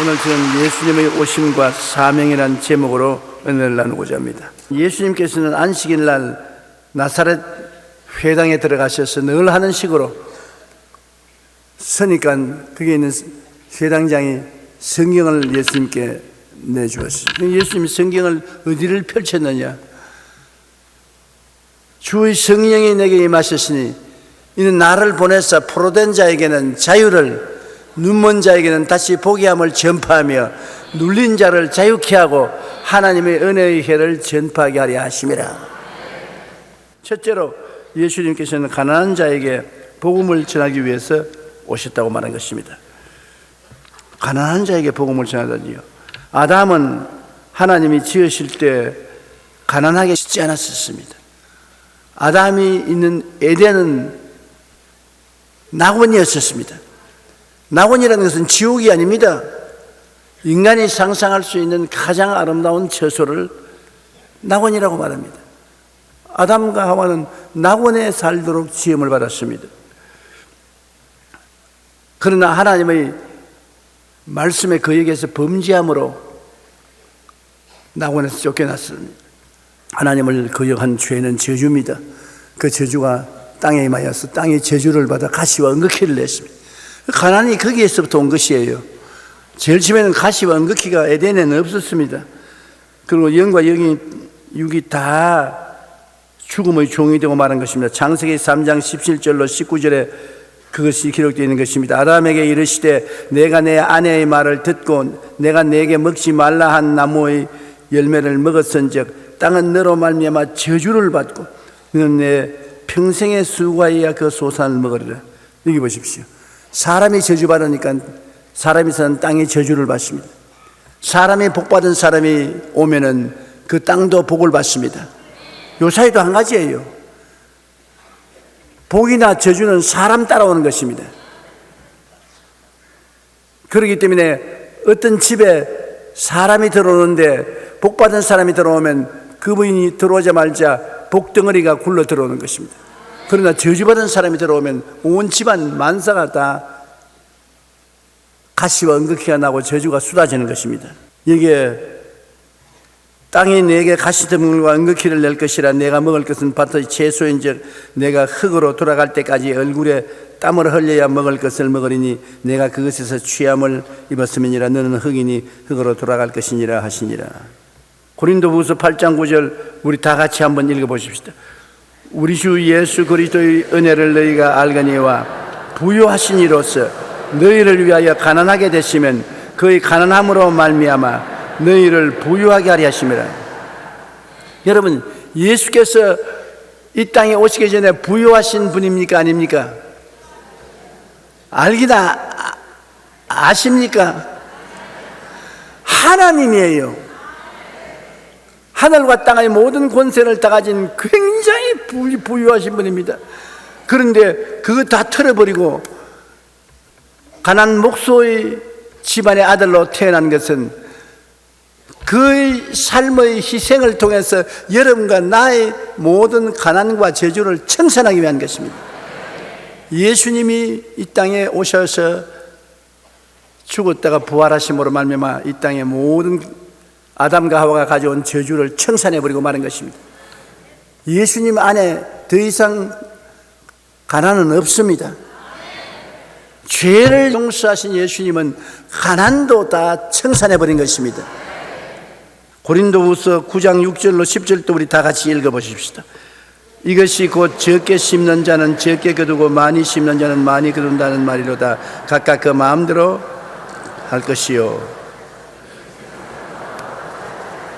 오늘 저는 예수님의 오심과 사명이라는 제목으로 은혜를 나누고자 합니다. 예수님께서는 안식일 날 나사렛 회당에 들어가셔서 늘 하는 식으로 서니까 그게 있는 회당장이 성경을 예수님께 내주었어요. 예수님이 성경을 어디를 펼쳤느냐? 주의 성령이 내게 임하셨으니 이는 나를 보내사 포로된 자에게는 자유를 눈먼 자에게는 다시 보게 함을 전파하며 눌린 자를 자유케 하고 하나님의 은혜의 해를 전파하게 하려 하심이라. 첫째로 예수님께서는 가난한 자에게 복음을 전하기 위해서 오셨다고 말한 것입니다. 가난한 자에게 복음을 전하다니요. 아담은 하나님이 지으실 때 가난하게 짓지 않았었습니다. 아담이 있는 에덴은 낙원이었었습니다. 낙원이라는 것은 지옥이 아닙니다. 인간이 상상할 수 있는 가장 아름다운 처소를 낙원이라고 말합니다. 아담과 하와는 낙원에 살도록 지음을 받았습니다. 그러나 하나님의 말씀에 그에게서 범죄함으로 낙원에서 쫓겨났습니다. 하나님을 거역한 죄는 저주입니다. 그 저주가 땅에 임하여서 땅이 저주를 받아 가시와 은극히를 냈습니다. 가난이 거기에서부터 온 것이에요. 제일 처음에는 가시와 은극히가 에덴에는 없었습니다. 그리고 영과 영이 육이 다 죽음의 종이 되고 말한 것입니다. 창세기 3장 17절로 19절에 그것이 기록되어 있는 것입니다. 아담에게 이르시되 내가 내 아내의 말을 듣고 내가 내게 먹지 말라 한 나무의 열매를 먹었은즉 땅은 너로 말미암아 저주를 받고 너는 내 평생의 수고하여야 그 소산을 먹으리라. 여기 보십시오. 사람이 저주받으니까 사람이 사는 땅이 저주를 받습니다. 사람이 복받은 사람이 오면은 그 땅도 복을 받습니다. 요 사이도 한 가지예요. 복이나 저주는 사람 따라오는 것입니다. 그렇기 때문에 어떤 집에 사람이 들어오는데 복받은 사람이 들어오면 그분이 들어오자마자 복덩어리가 굴러 들어오는 것입니다. 그러나 저주받은 사람이 들어오면 온 집안 만사가 다 가시와 은극히가 나고 저주가 쏟아지는 것입니다. 이게 땅이 내게 가시덤과 은극히를 낼 것이라 내가 먹을 것은 밭의 채소인즉 내가 흙으로 돌아갈 때까지 얼굴에 땀을 흘려야 먹을 것을 먹으리니 내가 그것에서 취함을 입었음이니라. 너는 흙이니 흙으로 돌아갈 것이니라 하시니라. 고린도후서 8장 9절 우리 다 같이 한번 읽어 보십시다 우리 주 예수 그리스도의 은혜를 너희가 알거니와 부유하신 이로서 너희를 위하여 가난하게 되시면 그의 가난함으로 말미암아 너희를 부유하게 하려 하심이라. 여러분, 예수께서 이 땅에 오시기 전에 부유하신 분입니까? 아닙니까? 알기나 아십니까? 하나님이에요. 하늘과 땅의 모든 권세를 다 가진 굉장히 부유하신 분입니다. 그런데 그거 다 털어버리고 가난 목소의 집안의 아들로 태어난 것은 그의 삶의 희생을 통해서 여러분과 나의 모든 가난과 저주를 청산하기 위한 것입니다. 예수님이 이 땅에 오셔서 죽었다가 부활하심으로 말미암아 이 땅의 모든 아담과 하와가 가져온 저주를 청산해 버리고 마는 것입니다. 예수님 안에 더 이상 가난은 없습니다. 죄를 용서하신 예수님은 가난도 다 청산해 버린 것입니다. 고린도후서 9장 6절로 10절도 우리 다 같이 읽어 보십시다. 이것이 곧 적게 심는 자는 적게 거두고 많이 심는 자는 많이 거둔다는 말이로다. 각각 그 마음대로 할 것이요.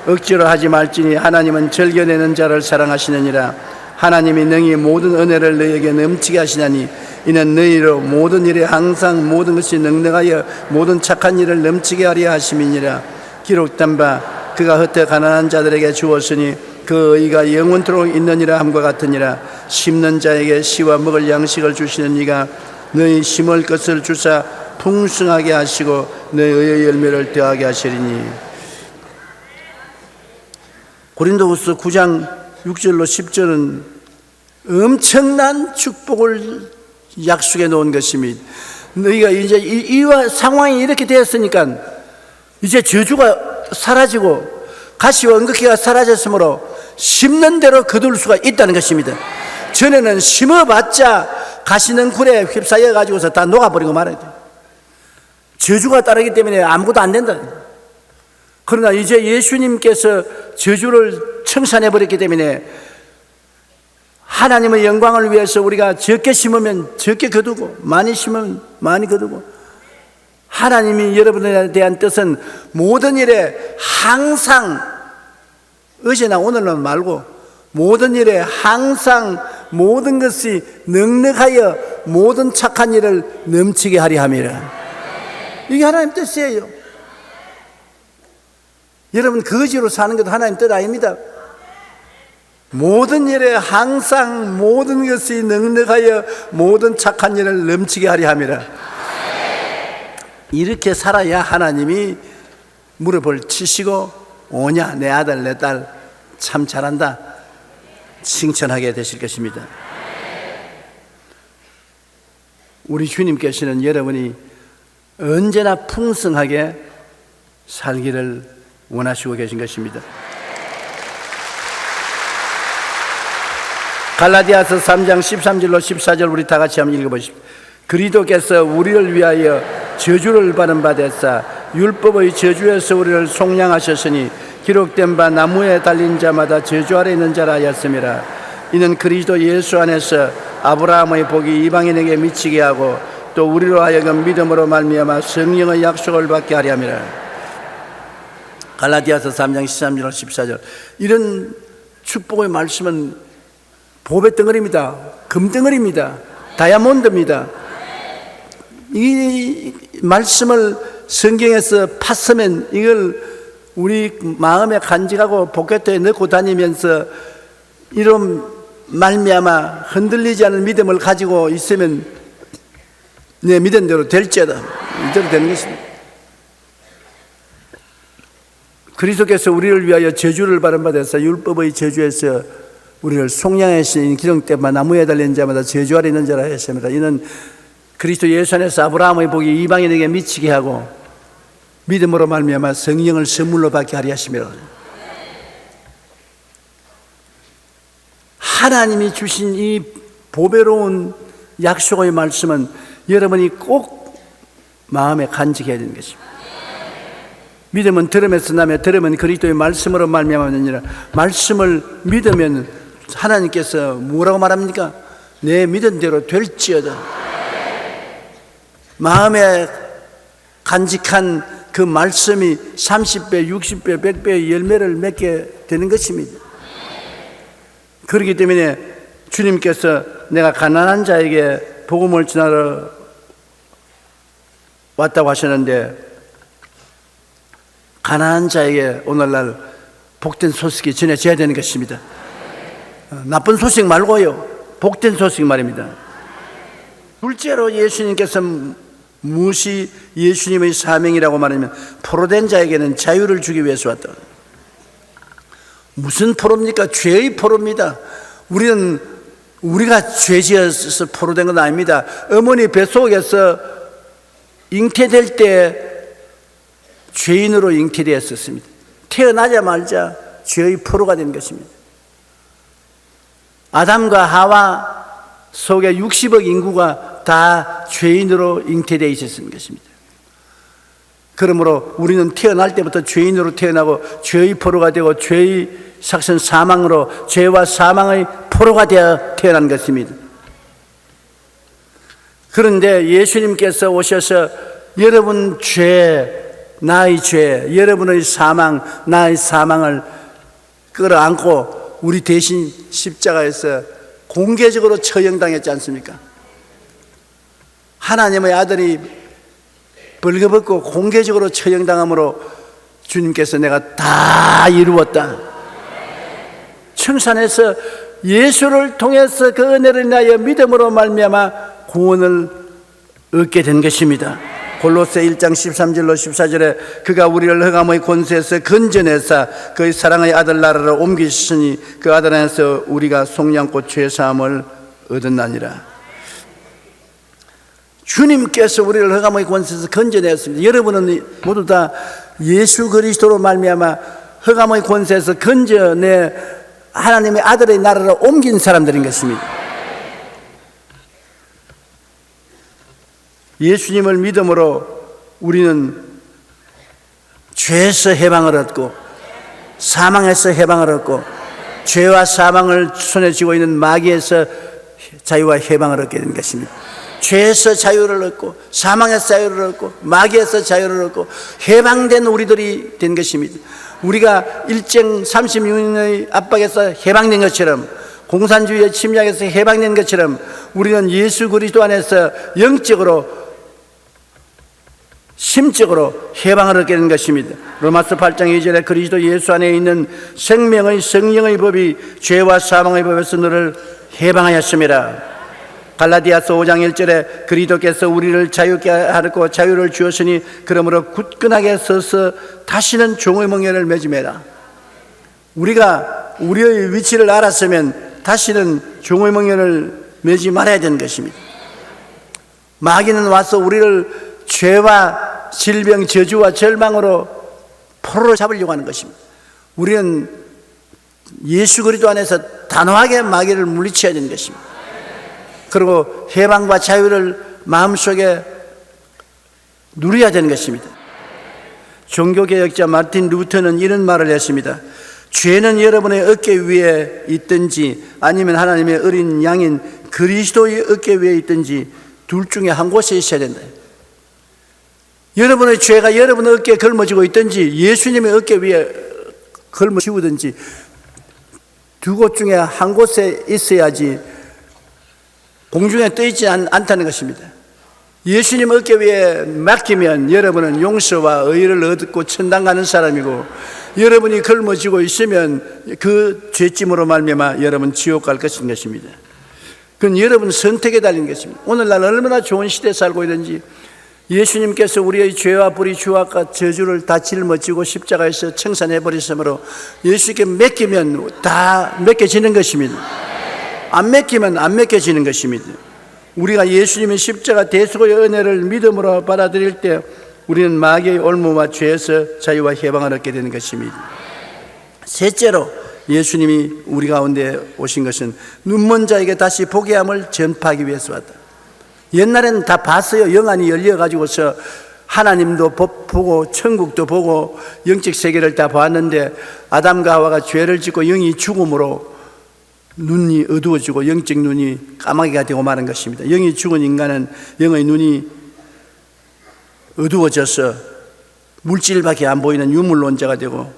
억지로 하지 말지니 하나님은 즐겨내는 자를 사랑하시느니라. 하나님이 능히 모든 은혜를 너에게 넘치게 하시나니 이는 너희로 모든 일에 항상 모든 것이 능력하여 모든 착한 일을 넘치게 하려 하심이니라. 기록된 바 그가 흩어 가난한 자들에게 주었으니 그 의가 영원토록 있느니라 함과 같으니라 심는 자에게 씨와 먹을 양식을 주시는 이가 너희 심을 것을 주사 풍성하게 하시고 너희 의 열매를 더하게 하시리니 고린도후서 9장 6절로 10절은 엄청난 축복을 약속해 놓은 것입니다. 너희가 이제 이, 이 상황이 이렇게 되었으니까 이제 저주가 사라지고 가시와 은극기가 사라졌으므로 심는 대로 거둘 수가 있다는 것입니다. 전에는 심어봤자 가시는 굴에 휩싸여 가지고서 다 녹아버리고 말아야 돼. 저주가 따르기 때문에 아무것도 안 된다. 그러나 이제 예수님께서 저주를 청산해 버렸기 때문에 하나님의 영광을 위해서 우리가 적게 심으면 적게 거두고 많이 심으면 많이 거두고 하나님이 여러분에 대한 뜻은 모든 일에 항상 어제나 오늘은 말고 모든 일에 항상 모든 것이 넉넉하여 모든 착한 일을 넘치게 하리 함이라. 이게 하나님 뜻이에요. 여러분 거지로 사는 것도 하나님 뜻 아닙니다. 모든 일에 항상 모든 것이 넉넉하여 모든 착한 일을 넘치게 하리 함이라. 이렇게 살아야 하나님이 무릎을 치시고 오냐 내 아들 내 딸 참 잘한다 칭찬하게 되실 것입니다. 우리 주님께서는 여러분이 언제나 풍성하게 살기를 원하시고 계신 것입니다. 갈라디아서 3장 13절로 14절 우리 다 같이 한번 읽어보십시오. 그리도께서 우리를 위하여 저주를 받은 바 됐사 율법의 저주에서 우리를 속량하셨으니 기록된 바 나무에 달린 자마다 저주 아래 있는 자라 하였음이라 이는 그리스도 예수 안에서 아브라함의 복이 이방인에게 미치게 하고 또 우리로 하여금 믿음으로 말미암아 성령의 약속을 받게 하려 함이라 갈라디아서 3장 13절 14절 이런 축복의 말씀은 보배 덩어리입니다. 금 덩어리입니다. 다이아몬드입니다. 이 말씀을 성경에서 팠으면 이걸 우리 마음에 간직하고 포켓에 넣고 다니면서 이런 말미암아 흔들리지 않은 믿음을 가지고 있으면 내 믿음대로 될지어다 이대로 되는 것입니다. 그리스도께서 우리를 위하여 저주를 받은 바돼서 율법의 저주에서 우리를 속량하신 기름 때만 나무에 달린 자마다 저주 아래 있는 자라 했습니다. 이는 그리스도 예수 안에서 아브라함의 복이 이방인에게 미치게 하고 믿음으로 말미암아 성령을 선물로 받게 하리 하심이라. 하나님이 주신 이 보배로운 약속의 말씀은 여러분이 꼭 마음에 간직해야 되는 것입니다. 믿음은 들음에서 나며 들으면 그리스도의 말씀으로 말미암았느니라. 말씀을 믿으면 하나님께서 뭐라고 말합니까? 내 믿음대로 될지어다. 마음에 간직한 그 말씀이 30배, 60배, 100배의 열매를 맺게 되는 것입니다. 그렇기 때문에 주님께서 내가 가난한 자에게 복음을 전하러 왔다고 하셨는데 가난한 자에게 오늘날 복된 소식이 전해져야 되는 것입니다. 어, 나쁜 소식 말고요. 복된 소식 말입니다. 둘째로 예수님께서 무엇이 예수님의 사명이라고 말하면 포로된 자에게는 자유를 주기 위해서 왔다. 무슨 포로입니까? 죄의 포로입니다. 우리는 우리가 죄 지어서 포로된 건 아닙니다. 어머니 뱃속에서 잉태될 때 죄인으로 잉태되었었습니다. 태어나자마자 죄의 포로가 된 것입니다. 아담과 하와 속에 60억 인구가 다 죄인으로 잉태되어 있었던 것입니다. 그러므로 우리는 태어날 때부터 죄인으로 태어나고 죄의 포로가 되고 죄의 삭선 사망으로 죄와 사망의 포로가 되어 태어난 것입니다. 그런데 예수님께서 오셔서 여러분 죄, 나의 죄, 여러분의 사망, 나의 사망을 끌어안고 우리 대신 십자가에서 공개적으로 처형당했지 않습니까? 하나님의 아들이 벌거벗고 공개적으로 처형당함으로 주님께서 내가 다 이루었다. 청산해서 예수를 통해서 그 은혜를 인하여 믿음으로 말미암아 구원을 얻게 된 것입니다. 골로새 1장 13절로 14절에 그가 우리를 흑암의 권세에서 건져내사 그의 사랑의 아들 나라로 옮기시니 그 아들 안에서 우리가 속량꽃 죄사함을 얻었나니라. 주님께서 우리를 흑암의 권세에서 건져냈습니다. 여러분은 모두 다 예수 그리스도로 말미암아 흑암의 권세에서 건져내 하나님의 아들의 나라로 옮긴 사람들인 것입니다. 예수님을 믿음으로 우리는 죄에서 해방을 얻고 사망에서 해방을 얻고 죄와 사망을 손에 쥐고 있는 마귀에서 자유와 해방을 얻게 된 것입니다. 죄에서 자유를 얻고 사망에서 자유를 얻고 마귀에서 자유를 얻고 해방된 우리들이 된 것입니다. 우리가 일정 36년의 압박에서 해방된 것처럼 공산주의의 침략에서 해방된 것처럼 우리는 예수 그리스도 안에서 영적으로 심적으로 해방을 얻게 된 것입니다. 로마서 8장 2절에 그리스도 예수 안에 있는 생명의 성령의 법이 죄와 사망의 법에서 너를 해방하였습니다. 갈라디아서 5장 1절에 그리스도께서 우리를 자유케 하고 자유를 주었으니 그러므로 굳건하게 서서 다시는 종의 멍에를 맺음해라. 우리가 우리의 위치를 알았으면 다시는 종의 멍에를 매지 말아야 되는 것입니다. 마귀는 와서 우리를 죄와 질병, 저주와 절망으로 포로로 잡으려고 하는 것입니다. 우리는 예수 그리스도 안에서 단호하게 마귀를 물리쳐야 되는 것입니다. 그리고 해방과 자유를 마음속에 누려야 되는 것입니다. 종교개혁자 마틴 루터는 이런 말을 했습니다. 죄는 여러분의 어깨 위에 있든지 아니면 하나님의 어린 양인 그리스도의 어깨 위에 있든지 둘 중에 한 곳에 있어야 된다. 여러분의 죄가 여러분의 어깨에 걸머지고 있든지 예수님의 어깨 위에 걸머지우든지 두 곳 중에 한 곳에 있어야지 공중에 떠 있지 않, 않다는 것입니다. 예수님 어깨 위에 맡기면 여러분은 용서와 의를 얻고 천당 가는 사람이고 여러분이 걸머지고 있으면 그 죄짐으로 말미암아 여러분 지옥 갈 것인 것입니다. 그건 여러분 선택에 달린 것입니다. 오늘날 얼마나 좋은 시대에 살고 있는지 예수님께서 우리의 죄와 불의 주악과 저주를 다 짊어지고 십자가에서 청산해 버리심으로 예수께 맡기면 다 맡겨지는 것입니다. 안 맡기면 안 맡겨지는 것입니다. 우리가 예수님의 십자가 대수의 은혜를 믿음으로 받아들일 때 우리는 마귀의 올무와 죄에서 자유와 해방을 얻게 되는 것입니다. 셋째로 예수님이 우리 가운데 오신 것은 눈먼 자에게 다시 보게 함을 전파하기 위해서 왔다. 옛날에는 다 봤어요. 영안이 열려가지고서 하나님도 보고 천국도 보고 영적 세계를 다 보았는데 아담과 하와가 죄를 짓고 영이 죽음으로 눈이 어두워지고 영적 눈이 까마귀가 되고 마는 것입니다. 영이 죽은 인간은 영의 눈이 어두워져서 물질밖에 안 보이는 유물론자가 되고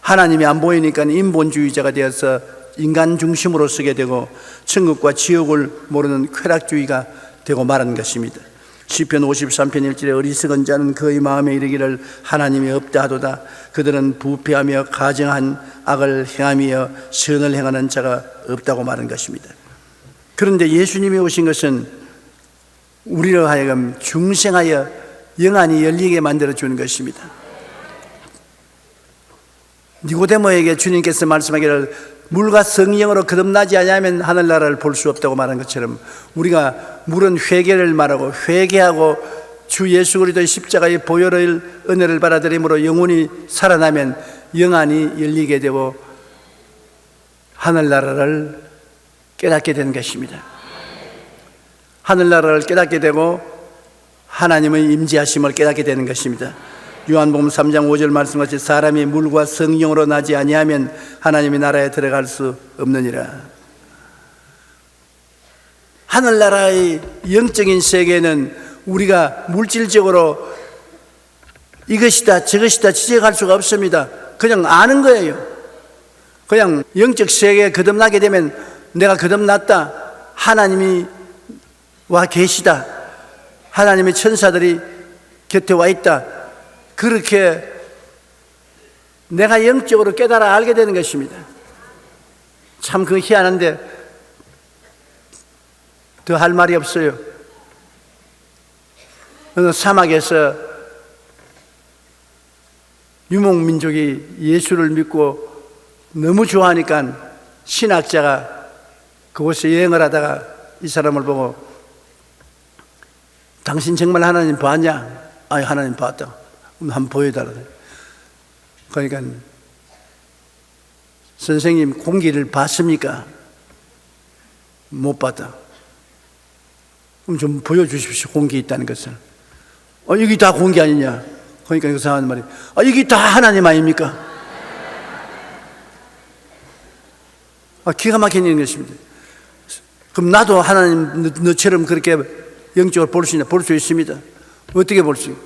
하나님이 안 보이니까 인본주의자가 되어서 인간 중심으로 쓰게 되고 천국과 지옥을 모르는 쾌락주의가 되고 말한 것입니다. 시편 53편 1절에 어리석은 자는 그의 마음에 이르기를 하나님이 없다 하도다 그들은 부패하며 가정한 악을 행하며 선을 행하는 자가 없다고 말한 것입니다. 그런데 예수님이 오신 것은 우리로 하여금 중생하여 영안이 열리게 만들어 주는 것입니다. 니고데모에게 주님께서 말씀하기를 물과 성령으로 거듭나지 않으면 하늘나라를 볼 수 없다고 말한 것처럼 우리가 물은 회개를 말하고 회개하고 주 예수 그리스도의 십자가의 보혈의 은혜를 받아들임으로 영혼이 살아나면 영안이 열리게 되고 하늘나라를 깨닫게 되는 것입니다. 하늘나라를 깨닫게 되고 하나님의 임재하심을 깨닫게 되는 것입니다. 요한복음 3장 5절 말씀 같이 사람이 물과 성령으로 나지 아니하면 하나님의 나라에 들어갈 수 없느니라. 하늘나라의 영적인 세계는 우리가 물질적으로 이것이다 저것이다 지적할 수가 없습니다. 그냥 아는 거예요. 그냥 영적 세계에 거듭나게 되면 내가 거듭났다. 하나님이 와 계시다. 하나님의 천사들이 곁에 와 있다. 그렇게 내가 영적으로 깨달아 알게 되는 것입니다. 참 그 희한한데 더 할 말이 없어요. 어느 사막에서 유목 민족이 예수를 믿고 너무 좋아하니까 신학자가 그곳에 여행을 하다가 이 사람을 보고 당신 정말 하나님 봤냐? 아니 하나님 봤다. 한번 보여달라. 그러니까 선생님 공기를 봤습니까? 못 봤다. 그럼 좀 보여주십시오. 공기 있다는 것을. 어, 여기 다 공기 아니냐? 그러니까 그 사람 말이, 아, 여기 다 하나님 아닙니까? 아, 기가 막히는 것입니다. 그럼 나도 하나님 너, 너처럼 그렇게 영적으로 볼 수 있냐? 볼수 있습니다. 어떻게 볼 수? 있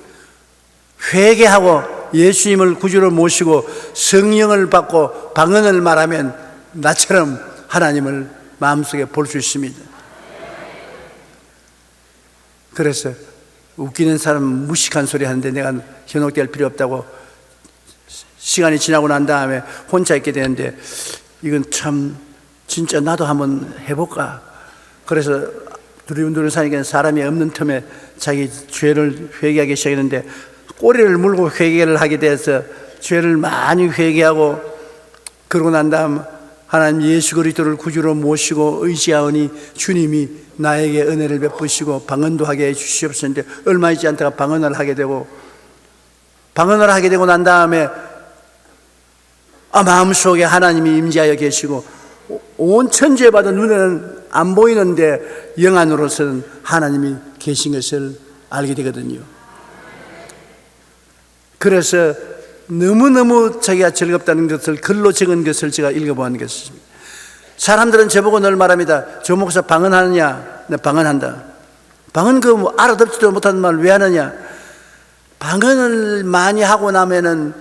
회개하고 예수님을 구주로 모시고 성령을 받고 방언을 말하면 나처럼 하나님을 마음속에 볼 수 있습니다. 그래서 웃기는 사람 무식한 소리 하는데 내가 현혹될 필요 없다고 시간이 지나고 난 다음에 혼자 있게 되는데 이건 참 진짜 나도 한번 해볼까. 그래서 두리운두리 사니까 사람이 없는 틈에 자기 죄를 회개하기 시작했는데 꼬리를 물고 회개를 하게 돼서 죄를 많이 회개하고 그러고 난 다음 하나님 예수 그리스도를 구주로 모시고 의지하오니 주님이 나에게 은혜를 베푸시고 방언도 하게 해 주시옵소서 얼마 있지 않다가 방언을 하게 되고 방언을 하게 되고 난 다음에 아, 마음속에 하나님이 임재하여 계시고 온 천지에 봐도 눈에는 안 보이는데 영 안으로서는 하나님이 계신 것을 알게 되거든요. 그래서 너무너무 자기가 즐겁다는 것을 글로 적은 것을 제가 읽어보는 것입니다. 사람들은 저보고 늘 말합니다. 조 목사 방언하느냐? 네, 방언한다. 방언 그 뭐 알아듣지도 못하는 말왜 하느냐? 방언을 많이 하고 나면은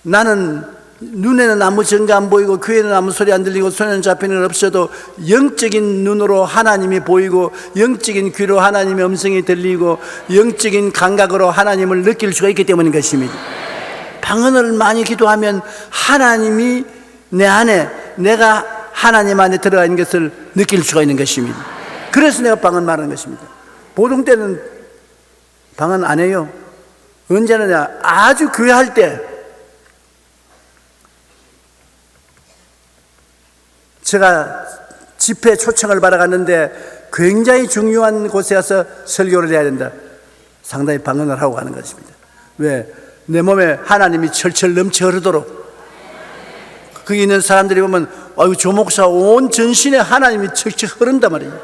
나는 눈에는 아무 증거 안 보이고 귀에는 아무 소리 안 들리고 손에는 잡히는 건 없어도 영적인 눈으로 하나님이 보이고 영적인 귀로 하나님의 음성이 들리고 영적인 감각으로 하나님을 느낄 수가 있기 때문인 것입니다. 방언을 많이 기도하면 하나님이 내 안에 내가 하나님 안에 들어가 있는 것을 느낄 수가 있는 것입니다. 그래서 내가 방언 말하는 것입니다. 보통 때는 방언 안 해요. 언제나 아주 교회할 때 제가 집회 초청을 받아갔는데 굉장히 중요한 곳에 가서 설교를 해야 된다. 상당히 방언을 하고 가는 것입니다. 왜? 내 몸에 하나님이 철철 넘쳐 흐르도록. 거기 있는 사람들이 보면, 아유, 조 목사 온 전신에 하나님이 철철 흐른단 말이에요.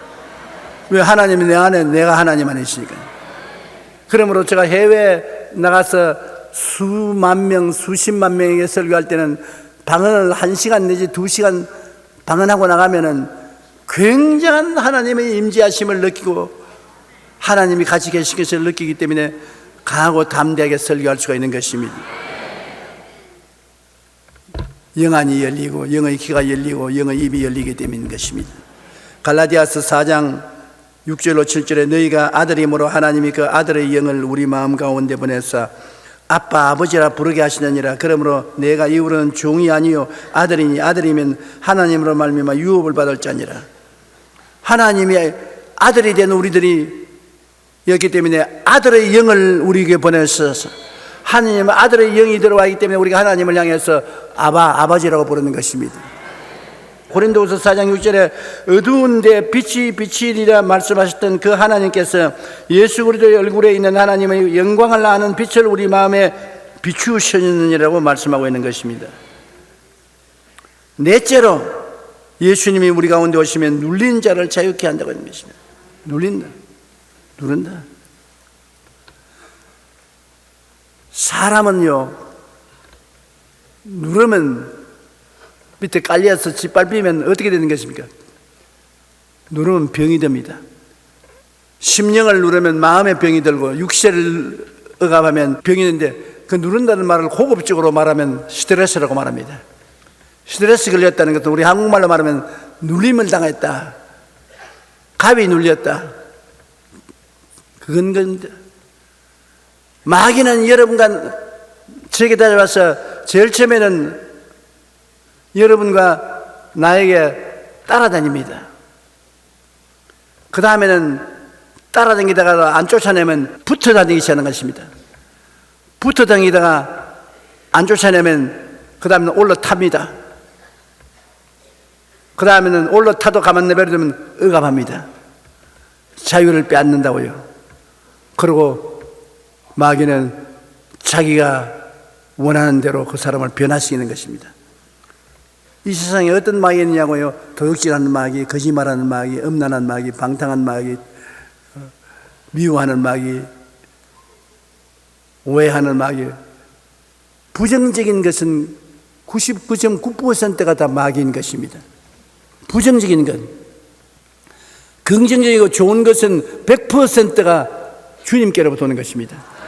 왜 하나님이 내 안에, 내가 하나님 안에 있으니까. 그러므로 제가 해외 나가서 수만 명, 수십만 명에게 설교할 때는 방언을 한 시간 내지 두 시간 방언하고 나가면은 굉장한 하나님의 임재하심을 느끼고 하나님이 같이 계신 것을 느끼기 때문에 강하고 담대하게 설교할 수가 있는 것입니다. 영안이 열리고 영의 귀가 열리고 영의 입이 열리게 되는 것입니다. 갈라디아서 4장 6절로 7절에 너희가 아들이므로 하나님이 그 아들의 영을 우리 마음 가운데 보내사 아빠 아버지라 부르게 하시느니라. 그러므로 내가 이후로는 종이 아니요 아들이니 아들이면 하나님으로 말미암아 유업을 받을 자니라. 하나님의 아들이 된 우리들이 였기 때문에 아들의 영을 우리에게 보내셔서. 하나님의 아들의 영이 들어와 있기 때문에 우리가 하나님을 향해서 아바 아버지라고 부르는 것입니다 고린도후서 4장 6절에 어두운 데 빛이 빛이리라 말씀하셨던 그 하나님께서 예수 그리스도의 얼굴에 있는 하나님의 영광을 아는 빛을 우리 마음에 비추셨느니라고 말씀하고 있는 것입니다. 넷째로 예수님이 우리 가운데 오시면 눌린 자를 자유케 한다고 하는 것입니다. 눌린다. 누른다. 사람은요, 누르면 밑에 깔려서 짓밟히면 어떻게 되는 것입니까? 누르면 병이 됩니다. 심령을 누르면 마음의 병이 들고 육체를 억압하면 병이 되는데 그 누른다는 말을 고급적으로 말하면 스트레스라고 말합니다. 스트레스 걸렸다는 것도 우리 한국말로 말하면 눌림을 당했다. 갑이 눌렸다. 그건 건데. 마귀는 여러분과 저에게 다녀와서 제일 처음에는 여러분과 나에게 따라다닙니다. 그 다음에는 따라다니다가 안 쫓아내면 붙어 다니기 시작하는 것입니다. 붙어 다니다가 안 쫓아내면 그 다음에는 올라탑니다. 그 다음에는 올라타도 가만 내버려두면 억압합니다. 자유를 빼앗는다고요. 그리고 마귀는 자기가 원하는 대로 그 사람을 변화시키는 것입니다. 이 세상에 어떤 마귀가 있냐고요? 도둑질하는 마귀, 거짓말하는 마귀, 음란한 마귀, 방탕한 마귀, 어, 미워하는 마귀, 오해하는 마귀. 부정적인 것은 99.9%가 다 마귀인 것입니다. 부정적인 것. 긍정적이고 좋은 것은 100%가 주님께로부터 오는 것입니다.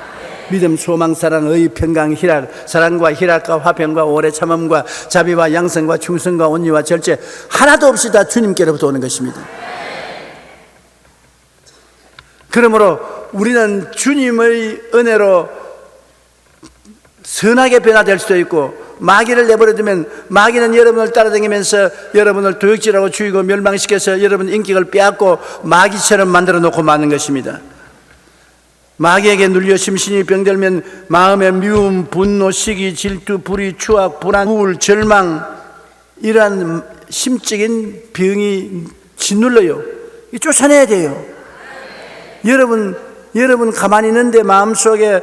믿음, 소망, 사랑, 의, 평강, 희락, 사랑과 희락과 화평과 오래 참음과 자비와 양성과 충성과 온유와 절제 하나도 없이 다 주님께로부터 오는 것입니다. 그러므로 우리는 주님의 은혜로 선하게 변화될 수도 있고 마귀를 내버려두면 마귀는 여러분을 따라다니면서 여러분을 도역질하고 죽이고 멸망시켜서 여러분 인격을 빼앗고 마귀처럼 만들어 놓고 마는 것입니다. 마귀에게 눌려 심신이 병들면 마음의 미움, 분노, 시기, 질투, 불의, 추악, 불안, 우울, 절망 이러한 심적인 병이 짓눌러요. 이 쫓아내야 돼요. 여러분, 여러분 가만히 있는데 마음속에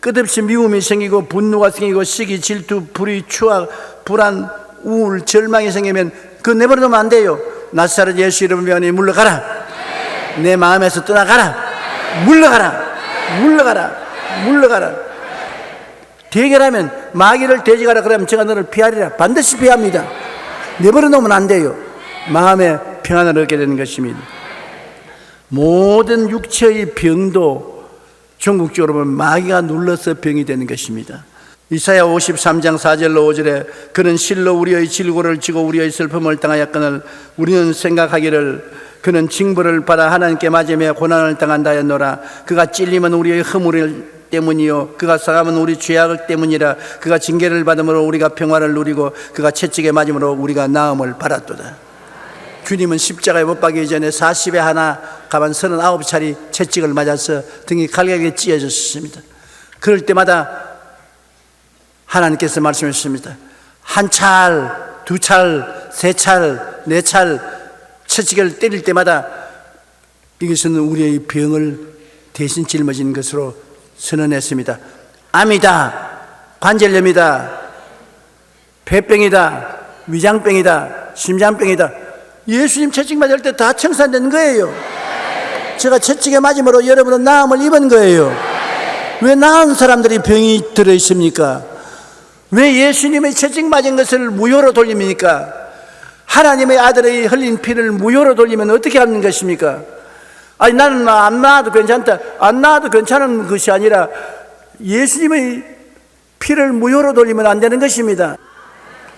끝없이 미움이 생기고 분노가 생기고 시기, 질투, 불의, 추악, 불안, 우울, 절망이 생기면 그 내버려두면 안 돼요. 나사렛 예수 이름 명하니 물러가라. 내 마음에서 떠나가라. 물러가라. 물러가라. 물러가라. 대결하면 마귀를 대적하라 그러면 제가 너를 피하리라. 반드시 피합니다. 내버려 놓으면 안 돼요. 마음의 평안을 얻게 되는 것입니다. 모든 육체의 병도 전국적으로 보면 마귀가 눌러서 병이 되는 것입니다. 이사야 53장 4절로 5절에 그는 실로 우리의 질고를 지고 우리의 슬픔을 당하였거늘 우리는 생각하기를 그는 징벌을 받아 하나님께 맞으며 고난을 당한다 했노라 그가 찔림은 우리의 허물 때문이요 그가 상함은 우리 죄악 때문이라 그가 징계를 받음으로 우리가 평화를 누리고 그가 채찍에 맞음으로 우리가 나음을 받았도다 주님은 십자가에 못 박기 전에 40에 하나 가만 39차례 채찍을 맞아서 등이 갈가게 찢어졌습니다. 그럴 때마다 하나님께서 말씀하셨습니다. 한 찰, 두 찰, 세 찰, 네 찰 채찍을 때릴 때마다 이것은 우리의 병을 대신 짊어진 것으로 선언했습니다. 암이다, 관절염이다, 폐병이다, 위장병이다, 심장병이다. 예수님 채찍 맞을 때 다 청산된 거예요. 제가 채찍에 맞음으로 여러분은 나음을 입은 거예요. 왜 나은 사람들이 병이 들어 있습니까? 왜 예수님의 채찍 맞은 것을 무효로 돌립니까? 하나님의 아들의 흘린 피를 무효로 돌리면 어떻게 하는 것입니까? 아니 나는 안 나와도 괜찮다. 안 나와도 괜찮은 것이 아니라 예수님의 피를 무효로 돌리면 안 되는 것입니다.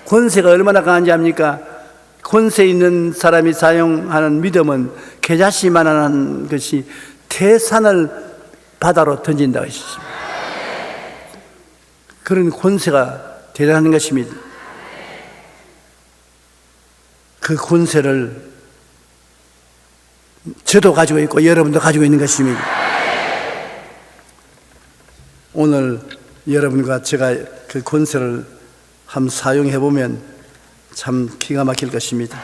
권세가 얼마나 강한지 압니까? 권세 있는 사람이 사용하는 믿음은 계자씨만한 것이 태산을 바다로 던진다고 했습니다. 그런 권세가 대단한 것입니다. 그 권세를 저도 가지고 있고 여러분도 가지고 있는 것입니다. 오늘 여러분과 제가 그 권세를 한번 사용해 보면 참 기가 막힐 것입니다.